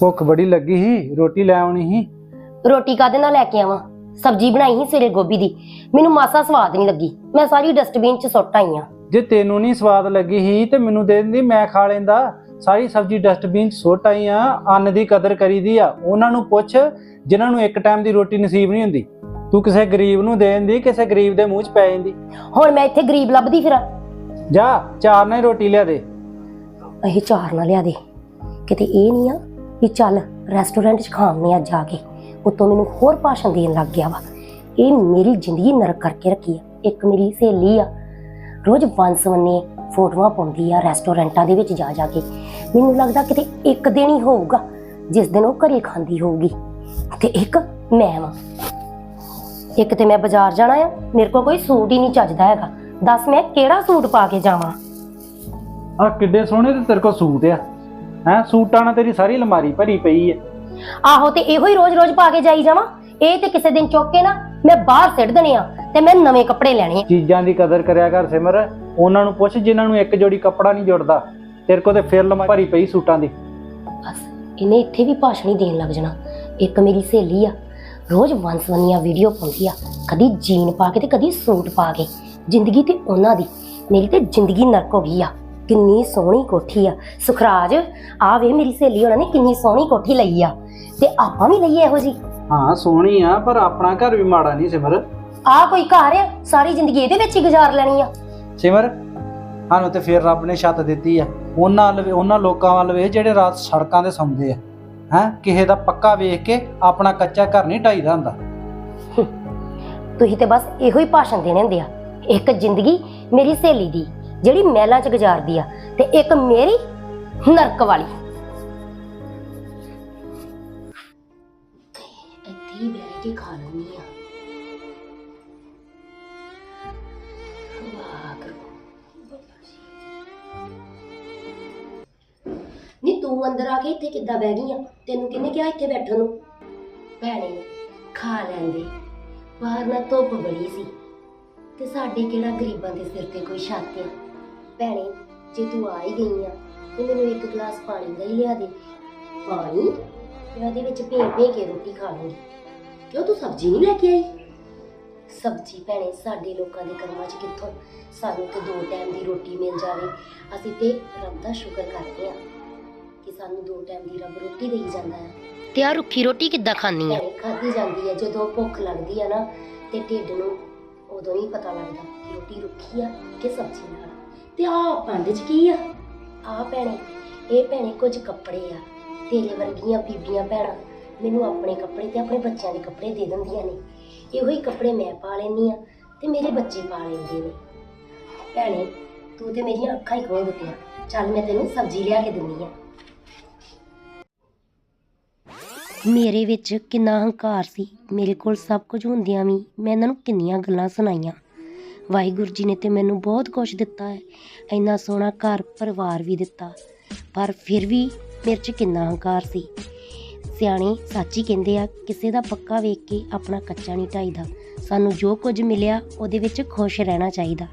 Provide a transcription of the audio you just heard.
ਭੁੱਖ ਬੜੀ ਲੱਗੀ ਸੀ ਰੋਟੀ ਲੈ ਆਉਣੀ ਸੀ। ਰੋਟੀ ਕਾਦੇ ਨਾਲ ਲੈ ਕੇ ਆਵਾਂ? ਸਬਜ਼ੀ ਬਣਾਈ ਸੀ ਸਵੇਰੇ ਗੋਭੀ ਦੀ। ਮੈਨੂੰ ਮਾਸਾ ਸਵਾਦ ਨਹੀਂ ਲੱਗੀ। ਮੈਂ ਸਾਰੀ ਡਸਟਬਿਨ 'ਚ ਸੁੱਟ ਆਈ ਆ। ਜੇ ਤੈਨੂੰ ਨਹੀਂ ਸਵਾਦ ਲੱਗੀ ਸੀ ਤੇ ਮੈਨੂੰ ਦੇ ਦਿੰਦੀ ਮੈਂ ਖਾ ਲੈਂਦਾ। ਸਾਰੀ ਸਬਜ਼ੀ ਡਸਟਬਿਨ 'ਚ ਸੁੱਟ ਆਈ ਆ ਅੰਨ ਦੀ ਕਦਰ ਕਰੀਦੀ ਆ। ਉਹਨਾਂ ਨੂੰ ਪੁੱਛ ਜਿਨ੍ਹਾਂ ਨੂੰ ਇੱਕ ਟਾਈਮ ਦੀ ਰੋਟੀ ਨਸੀਬ ਨਹੀਂ ਹੁੰਦੀ। ਤੂੰ ਕਿਸੇ ਗਰੀਬ ਨੂੰ ਦੇ ਦਿੰਦੀ ਕਿਸੇ ਗਰੀਬ ਦੇ ਮੂੰਹ 'ਚ ਪੈ ਜਾਂਦੀ। ਹੁਣ ਮੈਂ ਇੱਥੇ ਗਰੀਬ ਲੱਭਦੀ ਫਿਰਾਂ। ਜਾ ਚਾਰ ਨਾਲ ਹੀ ਰੋਟੀ ਲਿਆ ਦੇ। ਇਹ ਚਾਰ ਨਾ ਲਿਆ ਦੇ। ਕਿਤੇ ਇਹ ਨਹੀਂ ਆ ਵੀ ਚੱਲ ਰੈਸਟੋਰੈਂਟ 'ਚ ਖਾਣੇ ਆ ਜਾ ਕੇ। ਉਤੋਂ ਮੈਨੂੰ ਹੋਰ ਭਾਸ਼ਣ ਦੇਣ ਲੱਗ ਗਿਆ ਵਾ। ਇਹ ਮੇਰੀ ਜ਼ਿੰਦਗੀ ਨਰਕ ਕਰਕੇ ਰੱਖੀ ਆ। ਇੱਕ ਮੇਰੀ ਸਹੇਲੀ ਆ, ਰੋਜ਼ ਵੰਸਵੰਨੇ ਫੋਟੋਆਂ ਪਾਉਂਦੀ ਆ ਰੈਸਟੋਰੈਂਟਾਂ ਦੇ ਵਿੱਚ ਜਾ ਜਾ ਕੇ। ਮੈਨੂੰ ਲੱਗਦਾ ਕਿਤੇ ਇੱਕ ਦਿਨ ਹੀ ਹੋਊਗਾ ਜਿਸ ਦਿਨ ਉਹ ਘਰੇ ਖਾਂਦੀ ਹੋਊਗੀ। ਤੇ ਇੱਕ ਮੈਂ ਵਾਂ। ਇੱਕ ਤੇ ਮੈਂ ਬਾਜ਼ਾਰ ਜਾਣਾ ਆ, ਮੇਰੇ ਕੋਲ ਕੋਈ ਸੂਟ ਹੀ ਨਹੀਂ ਚੱਜਦਾ ਹੈਗਾ। ਦੱਸ ਮੈਂ ਕਿਹੜਾ ਸੂਟ ਪਾ ਕੇ ਜਾਵਾਂ? ਆ ਕਿੱਡੇ ਸੋਹਣੇ ਤੇ ਤੇਰੇ ਕੋਲ ਸੂਟ ਆ। ਹੈ ਸੂਟਾਂ ਨਾਲ ਤੇਰੀ ਸਾਰੀ ਅਲਮਾਰੀ ਭਰੀ ਪਈ ਹੈ ਆਹੋ ਤੇ ਇਹੋ ਹੀ ਰੋਜ਼-ਰੋਜ਼ ਪਾ ਕੇ ਜਾਈ ਜਾਵਾਂ? ਇਹ ਤੇ ਕਿਸੇ ਦਿਨ ਚੁੱਕ ਕੇ ਨਾ ਮੈਂ ਬਾਹਰ ਸਿੱਟ ਦੇਣੇ ਆ ਤੇ ਮੈਂ ਨਵੇਂ ਕੱਪੜੇ ਲੈਣੇ ਆ। ਚੀਜ਼ਾਂ ਦੀ ਕਦਰ ਕਰਿਆ ਕਰ ਸਿਮਰ ਉਹਨਾਂ ਨੂੰ ਪੁੱਛ ਜਿਨ੍ਹਾਂ ਨੂੰ ਇੱਕ ਜੋੜੀ ਕੱਪੜਾ ਨਹੀਂ ਜੁੜਦਾ। ਤੇਰੇ ਕੋਲ ਤੇ ਫਿਰ ਅਲਮਾਰੀ ਭਰੀ ਪਈ ਸੂਟਾਂ ਦੀ। ਬਸ ਇਹਨੇ ਇੱਥੇ ਵੀ ਭਾਸ਼ਣ ਹੀ ਦੇਣ ਲੱਗ ਜਾਣਾ। ਇੱਕ ਮੇਰੀ ਸਹੇਲੀ ਆ ਰੋਜ਼ ਵੰਸਵੰਨੀਆਂ ਵੀਡੀਓ ਪਾਉਂਦੀ ਆ। ਕਦੀ ਜੀਨ ਪਾ ਕੇ ਤੇ ਕਦੀ ਸੂਟ ਪਾ ਕੇ। ਜ਼ਿੰਦਗੀ ਤੇ ਉਹਨਾਂ ਦੀ ਮੇਰੀ ਤੇ ਜ਼ਿੰਦਗੀ ਨਰਕ ਹੋ ਗਈ ਆ। ਕਿੰਨੀ ਸੋਹਣੀ ਕੋਠੀ ਆ। ਸੁਖਰਾਜ ਆ ਵੇ ਮੇਰੀ ਸਹੇਲੀ ਉਹਨਾਂ ਨੇ ਕਿੰਨੀ ਸੋਹਣੀ ਕੋਠੀ ਲਈ ਆ। ਤੇ ਆਪਾਂ ਵੀ ਲਈਏ ਇਹੋ ਜੀ ਹਾਂ ਸੋਹਣੀ ਆ ਪਰ ਆਪਣਾ ਘਰ ਵੀ ਮਾੜਾ ਨਹੀਂ ਸਿਮਰ। ਆ ਕੋਈ ਘਰ ਆ? ਸਾਰੀ ਜ਼ਿੰਦਗੀ ਇਹਦੇ ਵਿੱਚ ਹੀ ਗੁਜ਼ਾਰ ਲੈਣੀ ਆ। ਸਿਮਰ ਸਾਨੂੰ ਤੇ ਫਿਰ ਰੱਬ ਨੇ ਛੱਤ ਦਿੱਤੀ ਆ। ਉਹਨਾਂ ਵੱਲ ਵੇ- ਉਹਨਾਂ ਲੋਕਾਂ ਵੱਲ ਵੇ ਜਿਹੜੇ ਰਾਤ ਸੜਕਾਂ ਤੇ ਸੌਂਦੇ ਆ। ਹੈ ਕਿਸੇ ਦਾ ਪੱਕਾ ਵੇਖ ਕੇ ਆਪਣਾ ਕੱਚਾ ਘਰ ਨਹੀਂ ਢਾਈਦਾ ਹੁੰਦਾ। ਤੁਸੀਂ ਤੇ ਬਸ ਇਹੋ ਹੀ ਭਾਸ਼ਣ ਦੇਣੇ ਹੁੰਦੇ ਆ। ਇੱਕ ਜ਼ਿੰਦਗੀ ਮੇਰੀ ਸਹੇਲੀ ਦੀ। ਜਿਹੜੀ ਮਹਿਲਾਂ 'ਚ ਗੁਜ਼ਾਰਦੀ ਆ ਤੇ ਇੱਕ ਮੇਰੀ ਨਰਕ ਵਾਲੀ। ਇੱਥੇ ਹੀ ਬਹਿ ਕੇ ਖਾ ਲੈਣੀ ਆ। ਨੀ ਤੂੰ ਅੰਦਰ ਆ ਕੇ ਇੱਥੇ ਕਿੱਦਾਂ ਬਹਿ ਗਈ ਆ? ਤੈਨੂੰ ਕਿਹਨੇ ਕਿਹਾ ਇੱਥੇ ਬੈਠਣ ਨੂੰ? ਭੈਣੇ, ਖਾ ਲੈਂਦੇ। ਬਾਹਰ ਨਾ ਧੁੱਪ ਬੜੀ ਸੀ। ਤੇ ਸਾਡੇ ਕਿਹੜਾ ਗਰੀਬਾਂ ਦੇ ਸਿਰ ਤੇ ਕੋਈ ਛੱਤ ਆ? ਭੈਣੇ ਜੇ ਤੂੰ ਆ ਹੀ ਗਈ ਆ ਤੇ ਮੈਨੂੰ ਇੱਕ ਗਲਾਸ ਪਾਣੀ ਦਾ ਹੀ ਲਿਆ ਦੇ। ਪਾਣੀ? ਮੈਂ ਉਹਦੇ ਵਿੱਚ ਭੇ ਭੇ ਕੇ ਰੋਟੀ ਖਾ ਲੂੰਗੀ। ਕਿਉਂ ਤੂੰ ਸਬਜ਼ੀ ਨਹੀਂ ਲੈ ਕੇ ਆਈ? ਸਬਜ਼ੀ ਭੈਣੇ ਸਾਡੇ ਲੋਕਾਂ ਦੇ ਕਰਮਾਂ 'ਚ ਕਿੱਥੋਂ? ਸਾਨੂੰ ਤੇ ਦੋ ਟਾਈਮ ਦੀ ਰੋਟੀ ਮਿਲ ਜਾਵੇ। ਅਸੀਂ ਤੇ ਰੱਬ ਦਾ ਸ਼ੁਕਰ ਕਰਦੇ ਆ ਕਿ ਸਾਨੂੰ ਦੋ ਟਾਈਮ ਦੀ ਰੱਬ ਰੋਟੀ ਦੇਈ ਜਾਂਦਾ ਹੈ। ਤੇ ਆ ਰੁੱਖੀ ਰੋਟੀ ਕਿੱਦਾਂ ਖਾਣੀ ਆ? ਖਾਧੀ ਜਾਂਦੀ ਹੈ। ਜਦੋਂ ਭੁੱਖ ਲੱਗਦੀ ਆ ਨਾ ਤੇ ਢਿੱਡ ਨੂੰ ਉਦੋਂ ਹੀ ਪਤਾ ਲੱਗਦਾ ਕਿ ਰੋਟੀ ਰੁੱਖੀ ਆ ਕਿ ਸਬਜ਼ੀ ਨਾਲ। ਤੇ ਆ ਪੰਡ ਚ ਕੀ ਆ? ਆ ਭੈਣੇ ਇਹ ਭੈਣੇ ਕੁਝ ਕੱਪੜੇ ਆ। ਤੇਰੇ ਵਰਗੀਆਂ ਬੀਬੀਆਂ ਭੈਣਾਂ ਮੈਨੂੰ ਆਪਣੇ ਕੱਪੜੇ ਤੇ ਆਪਣੇ ਬੱਚਿਆਂ ਦੇ ਕੱਪੜੇ ਦੇ ਦਿੰਦੀਆਂ ਨੇ। ਇਹੋ ਹੀ ਕੱਪੜੇ ਮੈਂ ਪਾ ਲੈਂਦੀ ਆ ਤੇ ਮੇਰੇ ਬੱਚੇ ਪਾ ਲੈਂਦੇ ਨੇ। ਭੈਣੇ ਤੂੰ ਤੇ ਮੇਰੀਆਂ ਅੱਖਾਂ ਹੀ ਖੋਲ ਦਿੱਤੀਆਂ। ਚੱਲ ਮੈਂ ਤੈਨੂੰ ਸਬਜ਼ੀ ਲਿਆ ਕੇ ਦਿੰਦੀ ਆ ਮੇਰੇ ਵਿੱਚ ਕਿੰਨਾ ਹੰਕਾਰ ਸੀ। ਮੇਰੇ ਕੋਲ ਸਭ ਕੁਝ ਹੁੰਦਿਆਂ ਵੀ ਮੈਂ ਇਹਨਾਂ ਨੂੰ ਕਿੰਨੀਆਂ ਗੱਲਾਂ ਸੁਣਾਈਆਂ। ਵਾਹਿਗੁਰੂ ਜੀ ਨੇ ਤੇ ਮੈਨੂੰ ਬਹੁਤ ਕੁਝ ਦਿੱਤਾ ਹੈ। ਇੰਨਾ ਸੋਹਣਾ ਘਰ ਪਰਿਵਾਰ ਵੀ ਦਿੱਤਾ। ਪਰ ਫਿਰ ਵੀ ਮੇਰੇ 'ਚ ਕਿੰਨਾ ਹੰਕਾਰ ਸੀ। ਸਿਆਣੇ ਸੱਚ ਕਹਿੰਦੇ ਆ, ਕਿਸੇ ਦਾ ਪੱਕਾ ਵੇਖ ਕੇ ਆਪਣਾ ਕੱਚਾ ਨਹੀਂ ਢਾਈਦਾ ਸਾਨੂੰ ਜੋ ਕੁਝ ਮਿਲਿਆ, ਉਹਦੇ ਵਿੱਚ ਖੁਸ਼ ਰਹਿਣਾ ਚਾਹੀਦਾ।